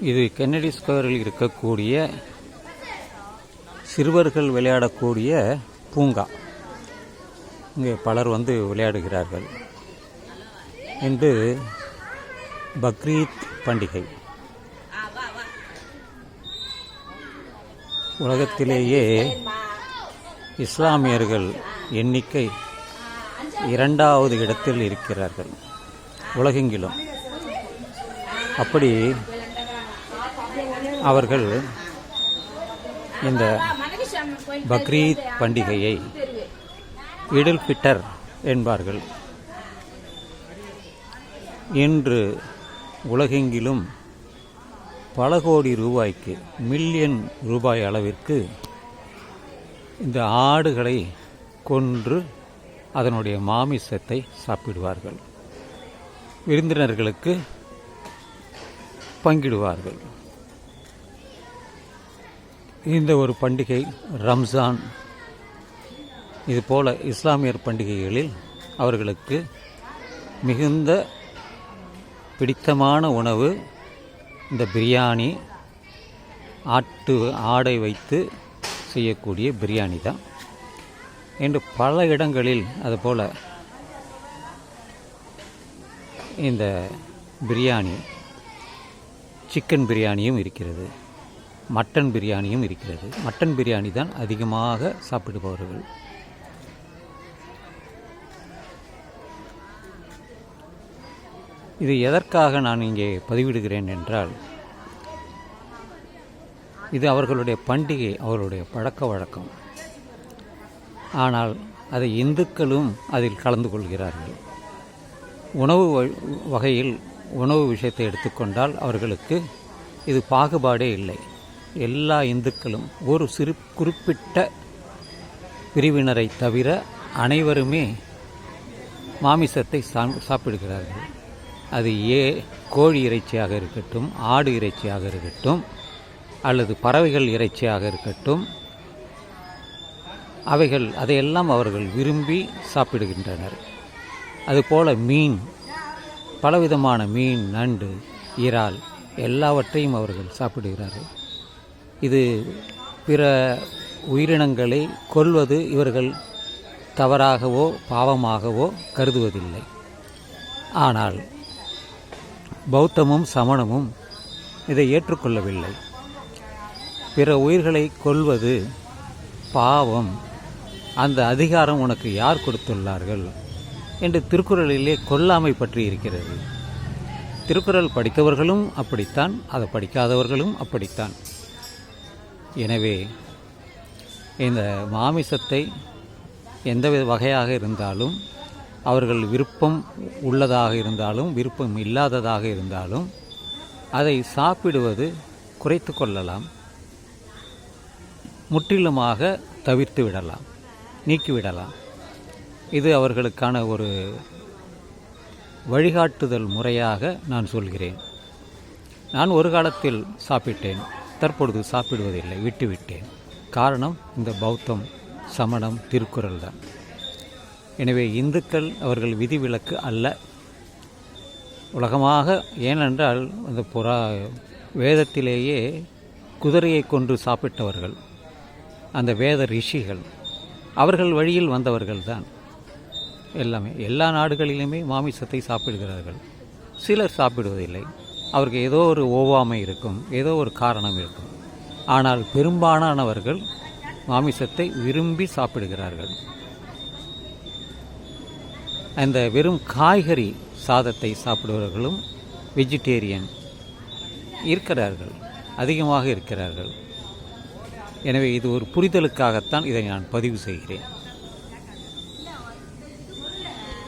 இது கென்னடி ஸ்கொயரில் இருக்கக்கூடிய சிறுவர்கள் விளையாடக்கூடிய பூங்கா. இங்கே பலர் வந்து விளையாடுகிறார்கள். இன்று பக்ரீத் பண்டிகை. உலகத்திலேயே இஸ்லாமியர்கள் எண்ணிக்கை இரண்டாவது இடத்தில் இருக்கிறார்கள். உலகெங்கிலும். அப்படி அவர்கள் இந்த பக்ரீத் பண்டிகையை இடில்பிட்டர் என்பார்கள். இன்று உலகெங்கிலும் பல கோடி ரூபாய்க்கு மில்லியன் ரூபாய் அளவிற்கு இந்த ஆடுகளை கொன்று அதனுடைய மாமிசத்தை சாப்பிடுவார்கள். விருந்தினர்களுக்கு பங்கிடுவார்கள். இந்த ஒரு பண்டிகை ரம்ஜான். இதுபோல் இஸ்லாமியர் பண்டிகைகளில் அவர்களுக்கு மிகுந்த பிடித்தமான உணவு இந்த பிரியாணி ஆட்டு ஆடை வைத்து செய்யக்கூடிய பிரியாணி தான். என்று பல இடங்களில் அதுபோல் இந்த பிரியாணி சிக்கன் பிரியாணியும் இருக்கிறது. மட்டன் பிரியாணியும் இருக்கிறது. மட்டன் பிரியாணி தான் அதிகமாக சாப்பிடுபவர்கள். இது எதற்காக நான் இங்கே பதிவிடுகிறேன் என்றால் இது அவர்களுடைய பண்டிகை அவர்களுடைய பழக்க வழக்கம். ஆனால் அதை இந்துக்களும் அதில் கலந்து கொள்கிறார்கள். உணவு வ- வகையில் உணவு விஷயத்தை எடுத்துக்கொண்டால் அவர்களுக்கு இது பாகுபாடே இல்லை. எல்லா இந்துக்களும் ஒரு சிறு குறிப்பிட்ட பிரிவினரை தவிர அனைவருமே மாமிசத்தை சா- சாப்பிடுகிறார்கள். அது ஏ கோழி இறைச்சியாக இருக்கட்டும் ஆடு இறைச்சியாக இருக்கட்டும் அல்லது பறவைகள் இறைச்சியாக இருக்கட்டும் அவைகள் அதையெல்லாம் அவர்கள் விரும்பி சாப்பிடுகின்றனர். அதுபோல மீன் பலவிதமான மீன் நண்டு இறால் எல்லாவற்றையும் அவர்கள் சாப்பிடுகிறார்கள். இது பிற உயிரினங்களை கொல்வது இவர்கள் தவறாகவோ பாவமாகவோ கருதுவதில்லை. ஆனால் பௌத்தமும் சமணமும் இதை ஏற்றுக்கொள்ளவில்லை. பிற உயிர்களை கொல்வது பாவம். அந்த அதிகாரம் உனக்கு யார் கொடுத்துள்ளார்கள் என்று திருக்குறளிலே கொல்லாமை பற்றி இருக்கிறது. திருக்குறள் படித்தவர்களும் அப்படித்தான் அதை படிக்காதவர்களும் அப்படித்தான். எனவே இந்த மாமிசத்தை எந்த வித வகையாக இருந்தாலும் அவர்கள் விருப்பம் உள்ளதாக இருந்தாலும் விருப்பம் இல்லாததாக இருந்தாலும் அதை சாப்பிடுவது குறைத்து கொள்ளலாம். முற்றிலுமாக தவிர்த்து விடலாம் நீக்கிவிடலாம் இது அவர்களுக்கான ஒரு வழிகாட்டுதல் முறையாக நான் சொல்கிறேன். நான் ஒரு காலத்தில் சாப்பிட்டேன். தற்பொழுது சாப்பிடுவதில்லை விட்டுவிட்டேன். காரணம் இந்த பௌத்தம் சமணம் திருக்குறள் தான். எனவே இந்துக்கள் அவர்கள் விதிவிலக்கு அல்ல. உலகமாக ஏனென்றால் அந்த புறா வேதத்திலேயே குதிரையை கொன்று சாப்பிட்டவர்கள் அந்த வேத ரிஷிகள் அவர்கள் வழியில் வந்தவர்கள் தான். எல்லாமே எல்லா நாடுகளிலுமே மாமிசத்தை சாப்பிடுகிறார்கள். சிலர் சாப்பிடுவதில்லை. அவருக்கு ஏதோ ஒரு ஓவாமை இருக்கும் ஏதோ ஒரு காரணம் இருக்கும். ஆனால் பெரும்பாலானவர்கள் மாமிசத்தை விரும்பி சாப்பிடுகிறார்கள். அந்த வெறும் காய்கறி சாதத்தை சாப்பிடுபவர்களும் வெஜிடேரியன் இருக்கிறார்கள் அதிகமாக இருக்கிறார்கள். எனவே இது ஒரு புரிதலுக்காகத்தான் இதை நான் பதிவு செய்கிறேன்.